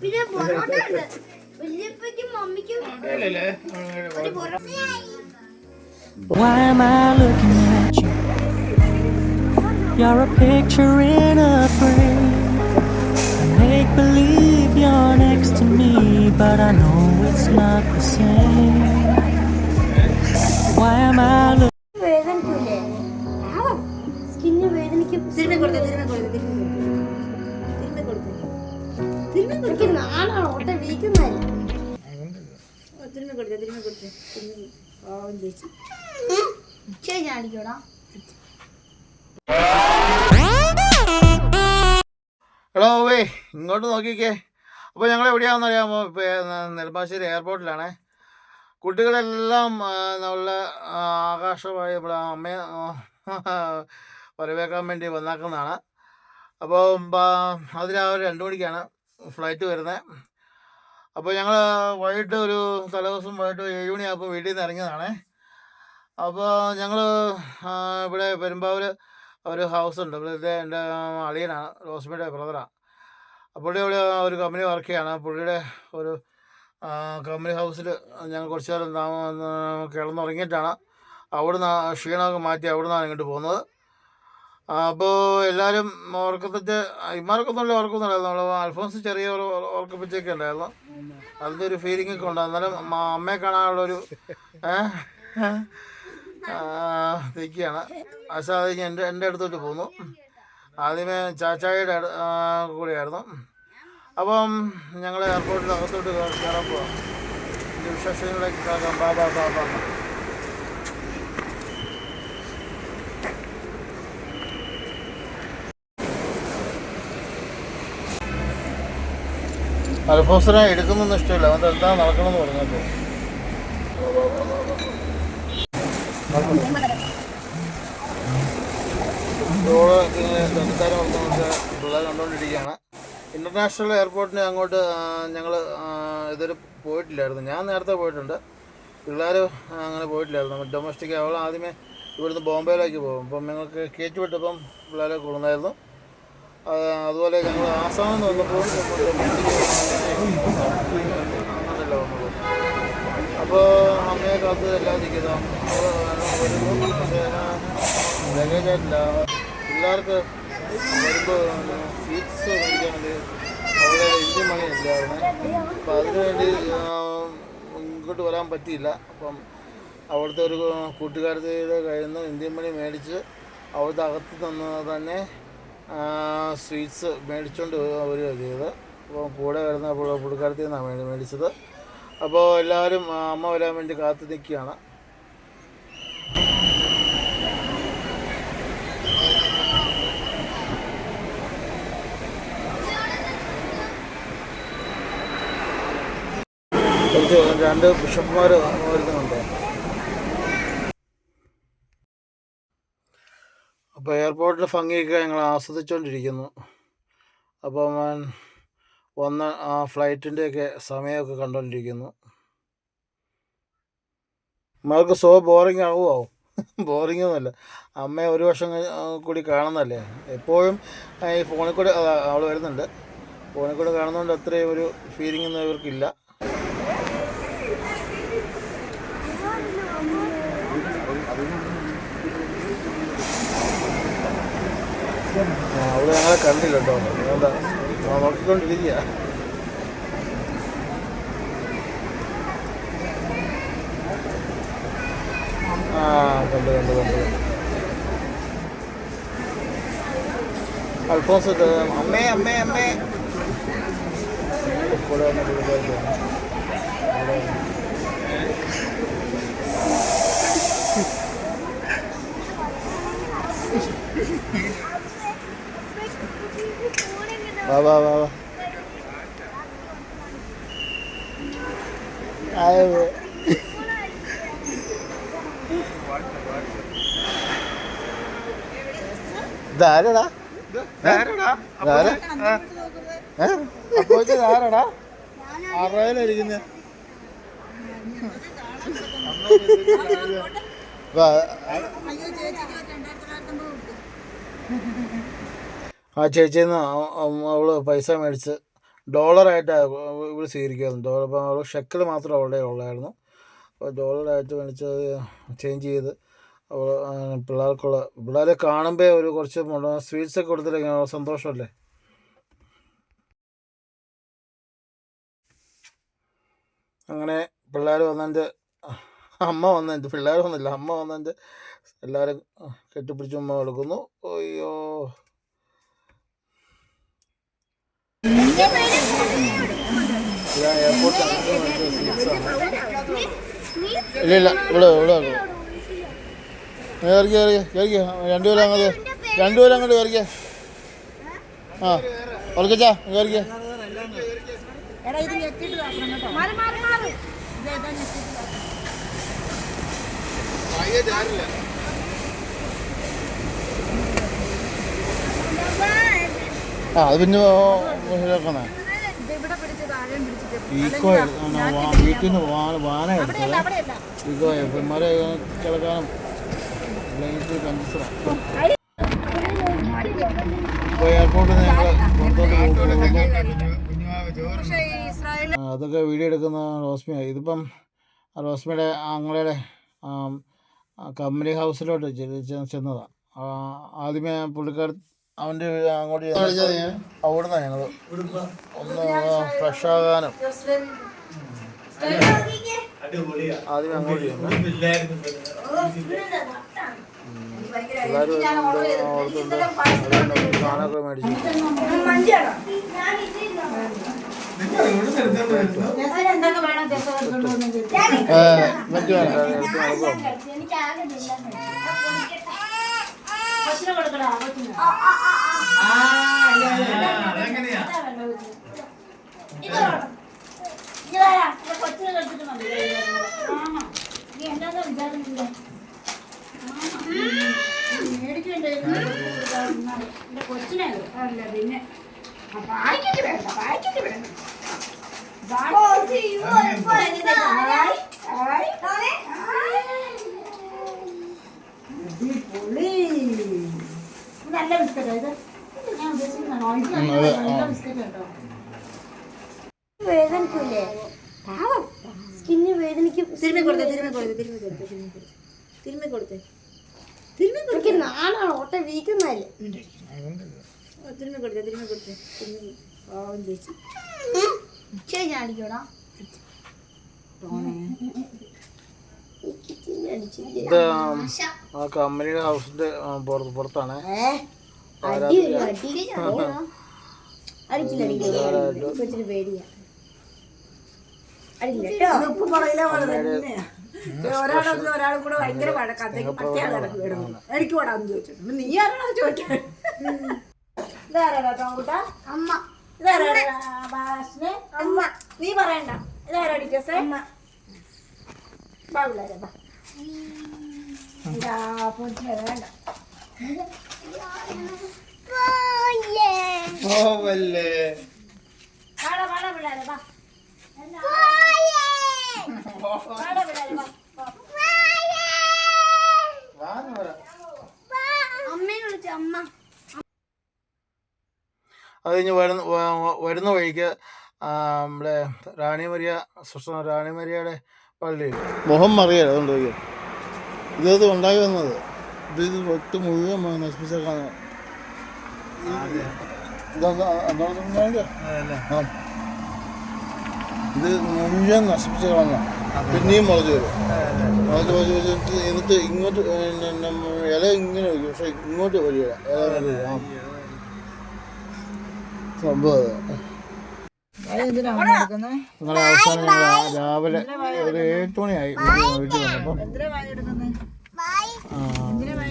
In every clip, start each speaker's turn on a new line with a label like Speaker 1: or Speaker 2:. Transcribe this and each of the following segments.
Speaker 1: പിന്നെ പൊറോട്ട ഉണ്ട് വല്യപ്പയ്ക്കും മമ്മിക്കും ഒരു parotta
Speaker 2: Why am I looking at you? You're a picture in a frame. I make believe you're next to me, but I know it's not the same.
Speaker 1: ഞാൻ
Speaker 3: വേ ഇങ്ങോട്ട് നോക്കിക്കേ. അപ്പോൾ ഞങ്ങൾ എവിടെയാണെന്ന് അറിയാമോ? ഇപ്പോൾ നെടുമ്പാശ്ശേരി എയർപോർട്ടിലാണേ കുട്ടികളെല്ലാം നല്ല ആകാശമായി ഇവിടെ അമ്മയെ വരവേക്കാൻ വേണ്ടി വന്നാക്കുന്നതാണ്. അപ്പോൾ അതിരാവിലെ രണ്ട് മണിക്കാണ് ഫ്ലൈറ്റ് വരുന്നത് അപ്പോൾ ഞങ്ങൾ വൈകിട്ട് ഒരു തലേദിവസം വൈകിട്ട് ഏഴ് മണിയാകുമ്പോൾ വീട്ടിൽ നിന്ന് ഇറങ്ങിയതാണേ. അപ്പോൾ ഞങ്ങൾ ഇവിടെ പെരുമ്പാവൂർ ഒരു ഹൗസ് ഉണ്ട് ഇവിടുത്തെ എന്റെ അളിയനാണ് റോസ്മിയുടെ ബ്രദറാണ് പുള്ളി ഇവിടെ ഒരു കമ്പനി വർക്ക് ചെയ്യാണ്. പുള്ളിയുടെ ഒരു കമ്പനി ഹൗസിൽ ഞങ്ങൾ കുറച്ച് നേരം കിടന്നുറങ്ങിയിട്ടാണ് അവിടുന്ന് ആ ക്ഷീണമൊക്കെ മാറ്റി അവിടുന്നാണ് ഇങ്ങോട്ട് പോകുന്നത്. അപ്പോൾ എല്ലാവരും ഉറക്കത്തിച്ച് ഇമാർക്കൊന്നുമില്ല ഉറക്കൊന്നുമില്ലായിരുന്നു നമ്മൾ അൽഫോൻസ് ചെറിയ ഉറക്കപ്പിച്ചൊക്കെ ഉണ്ടായിരുന്നു. അതിന്റെ ഒരു ഫീലിംഗ് ഒക്കെ ഉണ്ട് എന്നാലും അമ്മ- അമ്മയെ കാണാനുള്ളൊരു ഏഹ് നിൽക്കുകയാണ്. ആശാ അത് കഴിഞ്ഞ് എന്റെ എന്റെ അടുത്തോട്ട് പോന്നു ആദ്യമേ ചാച്ചായുടെ കൂടെയായിരുന്നു. അപ്പം ഞങ്ങൾ എയർപോർട്ടിൽ അകത്തോട്ട് കയറി- കയറാൻ പോവാം. വിശേഷങ്ങളിലേക്ക് കേൾക്കാം ബാബാ ബാ ബാ ബാ അൽഫോസിനെ എടുക്കുന്നൊന്നും ഇഷ്ടമില്ല. അവന്റെ എന്താ നടക്കണമെന്ന് പറഞ്ഞപ്പോൾ ഇന്റർനാഷണൽ എയർപോർട്ടിന് അങ്ങോട്ട് ഞങ്ങൾ ഇതൊരു പോയിട്ടില്ലായിരുന്നു. ഞാൻ നേരത്തെ പോയിട്ടുണ്ട്. പിള്ളേർ അങ്ങനെ പോയിട്ടില്ലായിരുന്നു. ഡൊമസ്റ്റിക് അവൾ ആദ്യമേ ഇവിടുന്ന് ബോംബെയിലേക്ക് പോകും. അപ്പം ഞങ്ങൾക്ക് കയറ്റി വിട്ടപ്പം പിള്ളേരെ കൊള്ളുന്നായിരുന്നു അതുപോലെ ഞങ്ങൾ ആസാമെന്ന് വന്നപ്പോൾ പിള്ളേർക്ക് വരുമ്പോൾ സ്വീറ്റ്സ് വേണ്ടി അവിടെ മണി ഇല്ലായിരുന്നു അപ്പം അതിനുവേണ്ടി ഇങ്ങോട്ട് വരാൻ പറ്റിയില്ല. അപ്പം അവിടുത്തെ ഒരു കൂട്ടുകാരത്തിയുടെ കയ്യിൽ നിന്ന് ഇന്ത്യൻ മണി മേടിച്ച് അവിടുത്തെ അകത്ത് നിന്ന് തന്നെ സ്വീറ്റ്സ് മേടിച്ചുകൊണ്ട് വരികയാണ് ചെയ്തത്. അപ്പോൾ കൂടെ വരുന്ന പുള്ളിക്കാരത്തിൽ നിന്നാണ് മേടി മേടിച്ചത്. അപ്പോൾ എല്ലാവരും അമ്മ വരാൻ വേണ്ടി കാത്തു നിൽക്കുകയാണ്. രണ്ട് ബിഷപ്പുമാർ വരുന്നുണ്ട്. അപ്പോൾ എയർപോർട്ടിലെ ഭംഗിയൊക്കെ ഞങ്ങൾ ആസ്വദിച്ചുകൊണ്ടിരിക്കുന്നു അപ്പോൾ ഞാൻ വന്ന ആ ഫ്ലൈറ്റിന്റെയൊക്കെ സമയമൊക്കെ കണ്ടുകൊണ്ടിരിക്കുന്നു മകൾക്ക് സോ ബോറിങ് ആവുമോ ബോറിംഗ് ഒന്നുമല്ല. അമ്മയെ ഒരു വർഷം കൂടി കാണുന്നതല്ലേ? എപ്പോഴും ഈ ഫോണിൽ കൂടെ അവൾ വരുന്നുണ്ട്. ഫോണിൽ കൂടെ കാണുന്നതുകൊണ്ട് അത്രയും ഒരു ഫീലിംഗ് ഒന്നും ഇവർക്കില്ല. അവൾ ഞങ്ങളെ കണ്ടില്ല കേട്ടോ ആ, നോക്കിക്കൊണ്ടിരിക്കുക ആ കണ്ടു കണ്ടു കണ്ടു അൽഫോൻസ് ഇത് അമ്മേ അമ്മേ അമ്മേ കൂടെ വന്ന് വിളിക്കാറുണ്ട്. കൂടെ വന്ന്. വാ വാ വാ വാ. ഇതാരടാ? ഇതാരടാ? അറയിലിരിക്കുന്ന ആ ചേച്ചിയിൽ നിന്ന് അവൾ പൈസ മേടിച്ച് ഡോളറായിട്ടാണ് ഇവർ സ്വീകരിക്കുമായിരുന്നു ഡോളർ അപ്പോൾ അവൾ ഷെക്കിൽ മാത്രം അവളുടെ ഉള്ളായിരുന്നു. അപ്പോൾ ഡോളറായിട്ട് മേടിച്ച് ചേഞ്ച് ചെയ്ത് അവൾ പിള്ളേർക്കുള്ള പിള്ളേരെ കാണുമ്പോൾ ഒരു കുറച്ച് സ്വീറ്റ്സ് ഒക്കെ കൊടുത്തില്ലെങ്കിൽ സന്തോഷമല്ലേ? അങ്ങനെ പിള്ളേർ വന്നതിന്റെ അമ്മ വന്നതിന്റെ പിള്ളേർ വന്നില്ല അമ്മ വന്നതിന്റെ എല്ലാവരും കെട്ടിപ്പിടിച്ച് ഉമ്മ കൊടുക്കുന്നു അയ്യോ ഞാൻ എയർപോർട്ടിൽ ഇല്ല ഇവിടെ ഇവിടെ കയറിക്കുക കയറിക്കുക രണ്ടുപേരും അങ്ങോട്ട് രണ്ടുപേരും അങ്ങോട്ട് കയറിക്കുക ആ ഉറക്കച്ചാ കയറിക്കുക ആ അത് പിന്നെ ഈക്കോ വീട്ടിൽ നിന്ന് വാന എടുത്തത് ഈക്കോ കിടക്കാനും. ഇപ്പോൾ എയർപോർട്ടിൽ നിന്ന് ഞങ്ങൾ പുറത്തോട്ട് പോകുമ്പോൾ അതൊക്കെ വീഡിയോ എടുക്കുന്ന റോസ്മിയ ഇതിപ്പം റോസ്മിയുടെ ആങ്ങളുടെ കമ്പനി ഹൗസിലോട്ട് ചെന്നതാണ് ആദ്യമേ പുള്ളിക്കാർ അവന്റെ അങ്ങോട്ട് അവിടെ നിന്നാണ് ഞങ്ങൾ ഒന്ന് ഫ്രഷ് ആകാനും. ആദ്യമേ അങ്ങോട്ട് ഓർത്തുണ്ട് സാധനമൊക്കെ മേടിച്ചു?
Speaker 4: എന്തൊക്കെ വേണം?
Speaker 3: ഏ, മറ്റു
Speaker 4: കൊച്ചിനെ കൊടുക്കടാ കൊച്ചിന് കൊച്ചിനെ കൊടുത്തിട്ട് മതി ആഹാ. നീ എന്താ എന്റെ കൊച്ചിനെ അല്ല പിന്നെ വായിക്കട്ട് വേണ്ട വായിക്കട്ട് വേണ്ട നല്ല ബിസ്ക്കറ്റാ ഇത് ഞാൻ ഉദ്ദേശിക്കുന്നതാണോ ഇത്
Speaker 3: അതെ,
Speaker 4: നല്ല
Speaker 3: ആ.
Speaker 4: ബിസ്ക്കറ്റ് കേട്ടോ
Speaker 1: വേദനിക്കൂലേ സ്കിന്ന് വേദനിക്കും
Speaker 4: തിരുമ്മി കൊടുത്തേ തിരുമ്മി കൊടുത്തേ തിരുമ്മി കൊടുത്തേ തിരുമ്മി കൊടുത്തേ തിരുമ്മി കൊടുത്തേ തിരുമ്മി
Speaker 1: എനിക്ക് നാളാണ് ഓട്ട വീക്കുന്നതല്ലേ
Speaker 4: തിരുമ്മി കൊടുത്തേ തിരുമ്മി കൊടുത്തേ. തിരുമ്മി പാവം ചേച്ചി.
Speaker 1: ശരി ഞാൻ അടിക്കോടാ
Speaker 3: ഇത് ആ കമ്പനിയുടെ ഹൗസിന്റെ ആ, പുറത്ത് പുറത്താണ്.
Speaker 1: അടിക്കില്ല പേടിയാ. അടിക്കില്ല
Speaker 4: ഉപ്പ് പറയില്ല ഒരാളൊന്നും ഒരാളും കൂടെ ഭയങ്കര വഴക്കാത്തേക്ക് മറ്റേ ആളെ വിടുന്നു എനിക്ക് ഓടാന്ന് ചോദിച്ചു. നീ ആരാണോ ചോദിക്കാൻ? ഇതാരാ ടോങ്കുട്ടാ
Speaker 1: അമ്മ.
Speaker 4: ഇതാരാ ഭാഷനെ അമ്മ. നീ പറയണ്ട. ഇതാരാ ടീച്ചേഴ്സേ? ബാ പിള്ളേരെ ബാ. ഇതാ പൊന്നിനെ വേണ്ട വാടാ വാടാ പിള്ളേരെ ബാ വാടാ പിള്ളേരെ ബാ
Speaker 1: അമ്മേനെ വിളിച്ചു അമ്മ
Speaker 3: അത് കഴിഞ്ഞ് വരുന്ന വരുന്ന വഴിക്ക് നമ്മുടെ റാണി മരിയ സുഷ റാണി മരിയയുടെ പള്ളി മുഖം മറിയല്ല അതുകൊണ്ട്. ഇതത് ഉണ്ടായി വന്നത് ഇത് ഇത് ഒട്ട് മുഴുവൻ സംഭവിച്ചത്? ആ. ഇത് മുഴുവൻ നശിപ്പിച്ച് കളഞ്ഞ പിന്നെയും മുളച്ച് വരും. മുളച്ച് മുളച്ച് വെച്ചിട്ട് എന്നിട്ട് ഇങ്ങോട്ട് ഇല ഇങ്ങനെ വയ്ക്കും പക്ഷെ ഇങ്ങോട്ട് വരികയില്ല. സംഭവം അങ്ങനെ അവസാനം രാവിലെ ഒരു ഏഴ് മണിയായി വീട്ടിൽ
Speaker 4: വന്നപ്പോൾ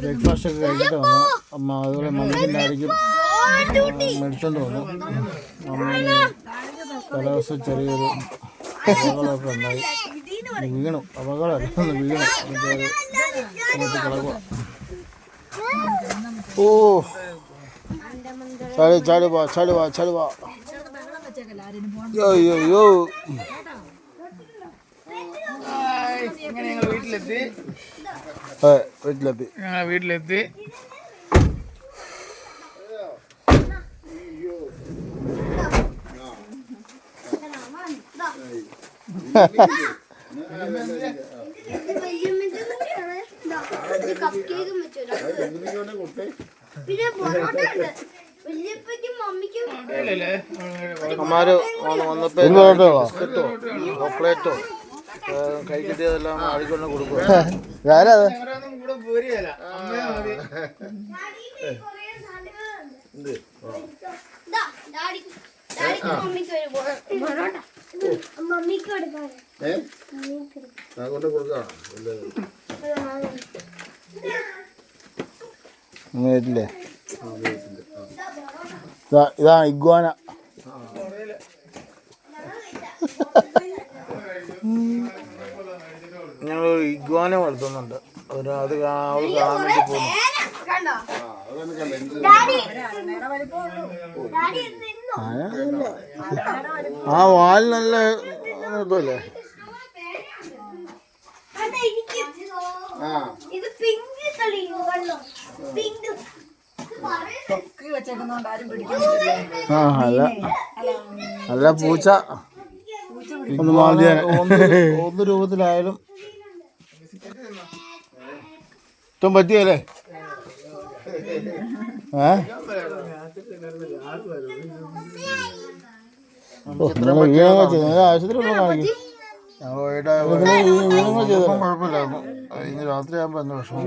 Speaker 3: ബ്രേക്ക്ഫാസ്റ്റ് ഒക്കെ കഴിച്ചിട്ട് വന്നു. അമ്മ അതുപോലെ മമ്മിന്റെ ആയിരിക്കും മേടിച്ചോണ്ട് വന്നു തലേദിവസം ചെറിയൊരു അപകടമൊക്കെ ഉണ്ടായി. വീണു. അപകടമല്ല ഒന്ന് വീണു. എന്നിട്ട് കിടക്കുക ഓ. ചാടി ചാടി വാ ചാടി വാ ചാടി വാ. യോ യോ യോ
Speaker 5: അങ്ങനെ ഞങ്ങൾ വീട്ടിലെത്തി.
Speaker 3: വീട്ടിലെത്തി.
Speaker 5: വീട്ടിലെത്തി
Speaker 1: കപ്പ് കേക്കും വെച്ചു പിന്നെ പൊറോട്ട ഉണ്ട് വല്യപ്പയ്ക്കും മമ്മിക്കും
Speaker 3: അമ്മാര് വന്ന് വന്നപ്പോ ബിസ്ക്കറ്റോ ചോക്ലേറ്റോ കഴിക്കിട്ടതെല്ലാം ആടിക്കൊണ്ട് കൊടുക്കും
Speaker 5: ഞാനത്
Speaker 6: ഞങ്ങളൊന്നും
Speaker 3: കൊണ്ട്
Speaker 5: വീട്ടില്ലേ ഇതാ ഇഗ്വാന.
Speaker 3: ഞങ്ങൾ ഇഗ്വാന വളർത്തുന്നുണ്ട്. ഒരു അത് അവൾ കാണാൻ വേണ്ടി പോകുന്നു ആ വാൽ നല്ല ഇതല്ലേ? ആ. അല്ല. അല്ല പൂച്ച.
Speaker 5: ഒന്ന്.
Speaker 3: ഒന്ന് ഒന്ന് രൂപത്തിലായാലും ഇഷ്ടം പറ്റിയല്ലേ?
Speaker 5: ഏ?
Speaker 3: ഞങ്ങൾ കുഴപ്പമില്ലായിരുന്നു ഇന്ന് രാത്രി ആകുമ്പോൾ എന്നെ വിഷമം?